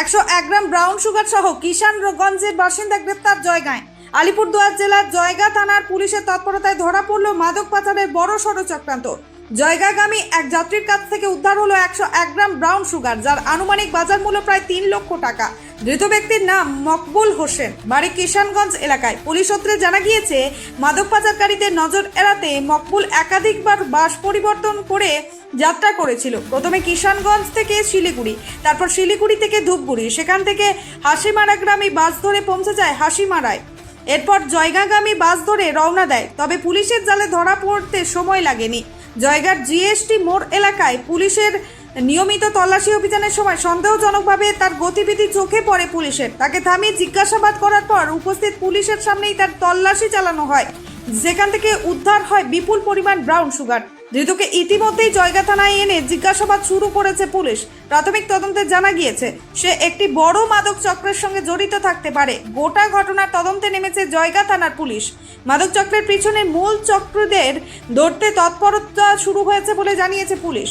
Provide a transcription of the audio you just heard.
একশো এক gram brown sugar সহ কিষানগঞ্জের বাসিন্দা গ্রেপ্তার জয়গাঁয়। আলিপুরদুয়ার জেলার জয়গা থানার পুলিশের তৎপরতায় ধরা পড়ল মাদক পাচারের বড় সড় চক্রান্ত। জয়গাগামী এক যাত্রীর কাছ থেকে উদ্ধার হলো একশো এক গ্রাম ব্রাউন সুগার যার আনুমানিক বাজার মূল্য প্রায় তিন লক্ষ টাকা। ধৃত ব্যক্তির নাম মকবুল হোসেন, বাড়ি কিষানগঞ্জ এলাকায়। পুলিশ সূত্রে জানা গিয়েছে, মাদক পাচারকারীদের নজর এড়াতে মকবুল একাধিকবার বাস পরিবর্তন করে যাত্রা করেছিল। প্রথমে কিষানগঞ্জ থেকে শিলিগুড়ি, তারপর শিলিগুড়ি থেকে ধূপগুড়ি। সেখান থেকে হাসিমারা গ্রামে বাস ধরে পৌঁছে যায় হাসিমারায়। এরপর জয়গাগামী বাস ধরে রওনা দেয়। তবে পুলিশের জালে ধরা পড়তে সময় লাগেনি। জয়গার জিএসটি মোড় এলাকায় পুলিশের নিয়মিত তল্লাশি অভিযানের সময় সন্দেহজনকভাবে তার গতিবিধি চোখে পড়ে পুলিশের। তাকে থামিয়ে জিজ্ঞাসাবাদ করার পর উপস্থিত পুলিশের সামনেই তার তল্লাশি চালানো হয়। যেখান থেকে উদ্ধার হয় বিপুল পরিমাণ ব্রাউন সুগার। ধৃতকে ইতিমধ্যেই জয়গা থানায় এনে জিজ্ঞাসাবাদ শুরু করেছে পুলিশ। প্রাথমিক তদন্তে জানা গিয়েছে, সে একটি বড় মাদক চক্রের সঙ্গে জড়িত থাকতে পারে। গোটা ঘটনার তদন্তে নেমেছে জয়গা থানার পুলিশ। মাদক চক্রের পিছনে মূল চক্রদের ধরতে তৎপরতা শুরু হয়েছে বলে জানিয়েছে পুলিশ।